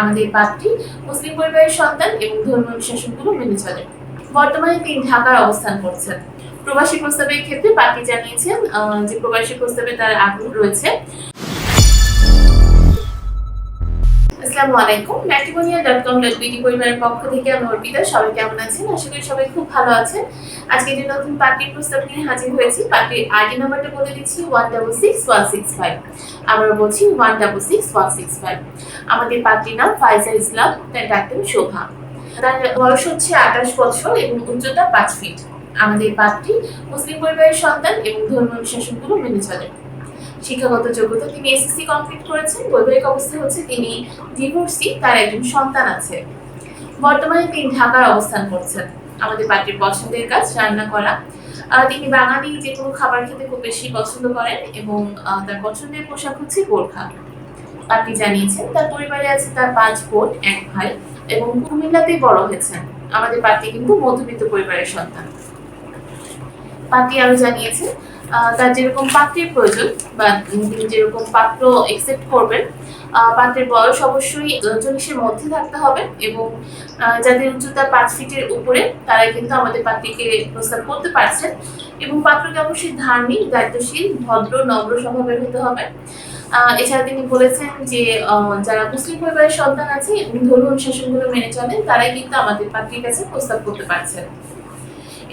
আমাদের পাত্রী মুসলিম পরিবারের সন্তান এবং ধর্মীয় অনুশাসনগুলো মেনে চলে। বর্তমানে তিনি ঢাকার অবস্থান করছেন। প্রবাসী প্রস্তাবের ক্ষেত্রে পার্টি জানিয়েছেন যে প্রবাসী প্রস্তাবে তার আগ্রহ রয়েছে। আসসালামু আলাইকুম। Matrimonial dot com dot BD পরিবারের পক্ষ থেকে আমি অর্পিতা। সবাই কেমন আছেন? আশা করি সবাই খুব ভালো আছেন। আজকে যে নতুন পার্টির প্রস্তাব নিয়ে হাজির হয়েছি, পার্টির আইডি নাম্বারটা বলে দিচ্ছি one double six one six five আমরা বলছি one double six one six five আমাদের পার্টির নাম ফাইজা ইসলাম, তার ডাক্তার শোভা। তার বয়স হচ্ছে আঠাশ বছর এবং উচ্চতা পাঁচ ফিট। আমাদের পাত্রী মুসলিম পরিবারের সন্তান এবং ধর্মীয় অনুশাসনগুলো মেনে চলেন শিক্ষাগত যোগ্যতা তিনি এসএসসি কমপ্লিট করেছেন। বৈবাহিক অবস্থা হচ্ছে তিনি ডিভোর্সি তার একজন সন্তান আছে। বর্তমানে তিনি ঢাকার অবস্থান করছেন। আমাদের পাত্রীর পছন্দের কাজ, রান্না করা। তিনি বাঙালি, যে কোনো খাবার খেতে খুব বেশি পছন্দ করেন এবং তার পছন্দের পোশাক হচ্ছে বোরখা। পাত্রী জানিয়েছেন, তার পরিবারে আছে তার পাঁচ বোন, এক ভাই এবং কুমিল্লাতেই বড় হয়েছেন। আমাদের পার্টি কিন্তু মধ্যবিত্ত পরিবারের সন্তান। পাত্রী আরও জানিয়েছেন তার যেরকম পাত্রের প্রয়োজন বা তিনি যেরকম পাত্র একসেপ্ট করবেন পাত্রের বয়স অবশ্যই চল্লিশের মধ্যে থাকতে হবে এবং যাদের উচ্চতা পাঁচ ফিটের উপরে তারা কিন্তু আমাদের পাত্রীকে প্রস্তাব করতে পারছেন এবং পাত্রকে অবশ্যই ধার্মিক, দায়িত্বশীল, ভদ্র, নম্র স্বভাবের হতে হবে। এছাড়া তিনি বলেছেন যে যারা মুসলিম পরিবারের সন্তান আছে এবং ধর্মীয় অনুশাসনগুলো মেনে চলেন, তারাই কিন্তু আমাদের পাত্রীর কাছে প্রস্তাব করতে পারছেন।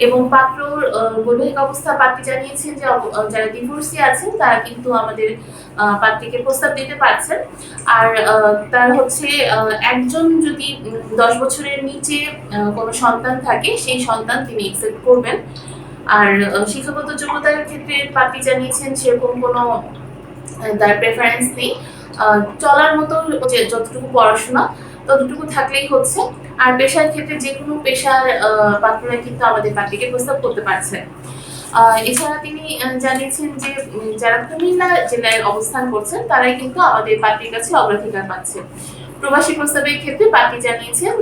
এবং পাত্রর বৈবাহিক অবস্থা পাত্রী জানিয়েছেন যে যারা ডিভোর্সি আছেন, তারা কিন্তু আমাদের পাত্রীকে প্রস্তাব দিতে পারছেন। আর তার হচ্ছে একজন যদি দশ বছরের নিচে কোনো সন্তান থাকে, সেই সন্তান তিনি একসেপ্ট করবেন। আর শিক্ষাগত যোগ্যতার ক্ষেত্রে পাত্রী জানিয়েছেন সেরকম কোনো তার প্রেফারেন্স নেই। চলার মতো যতটুকু পড়াশোনা ততটুকু থাকলেই হচ্ছে। আর পেশার ক্ষেত্রে যে কোনো পেশার পাত্ররা কিন্তু আমাদের পার্টিকে প্রস্তাব করতে পারছেন এছাড়া তিনি জানিয়েছেন যে যারা কুমিল্লা জেলায় অবস্থান করছেন, তারাই কিন্তু আমাদের পার্টির কাছে অগ্রাধিকার পাচ্ছে। প্রবাসী প্রস্তাবের ক্ষেত্রে পার্টি জানিয়েছেন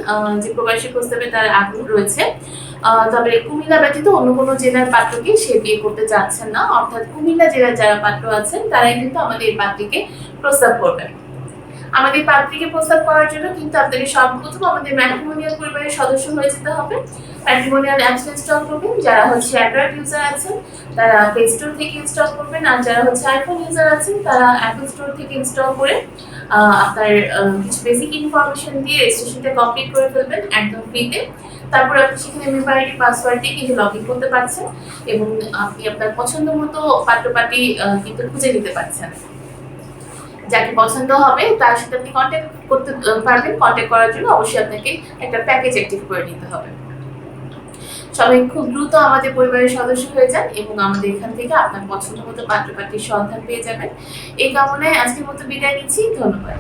যে প্রবাসী প্রস্তাবে তার আগ্রহ রয়েছে। তবে কুমিল্লা ব্যতীত অন্য কোনো জেলার পাত্রকে সে বিয়ে করতে চাচ্ছেন না। অর্থাৎ কুমিল্লা জেলার যারা পাত্র আছেন, তারাই কিন্তু আমাদের এই প্রস্তাব করবেন। আমাদের পাত্রীকে প্রস্তাব করার জন্য কিন্তু আপনাকে সর্বপ্রথম আমাদের ম্যাট্রিমোনিয়াল পরিবারের সদস্য হয়ে যেতে হবে। ম্যাট্রিমোনিয়াল অ্যাপস ইনস্টল করবেন, যারা হচ্ছে অ্যান্ড্রয়েড ইউজার আছেন, তারা প্লে স্টোর থেকে ইনস্টল করবেন, আর যারা হচ্ছে আইফোন ইউজার আছেন, তারা অ্যাপল স্টোর থেকে ইনস্টল করে আপনার কিছু বেসিক ইনফরমেশন দিয়ে রেজিস্ট্রেশনটা কমপ্লিট করে ফেলবেন একদম ফ্রিতে তারপর আপনি সেখানে মেম্বার আইডি পাসওয়ার্ড দিয়ে কিন্তু লগ ইন করতে পারছেন এবং আপনি আপনার পছন্দ মতো পাত্রপাতি কিন্তু খুঁজে নিতে পারছেন। যাকে পছন্দ হবে, তার সাথে আপনি কন্ট্যাক্ট করতে পারবেন। কন্ট্যাক্ট করার জন্য অবশ্যই আপনাকে একটা প্যাকেজ অ্যাক্টিভ করে নিতে হবে। সবাই খুব দ্রুত আমাদের পরিবারের সদস্য হয়ে যান এবং আমাদের এখান থেকে আপনার পছন্দ মতো পাত্রপাত্রীর সন্ধান পেয়ে যাবেন। এই কামনায় আজকের মতো বিদায় নিচ্ছি। ধন্যবাদ।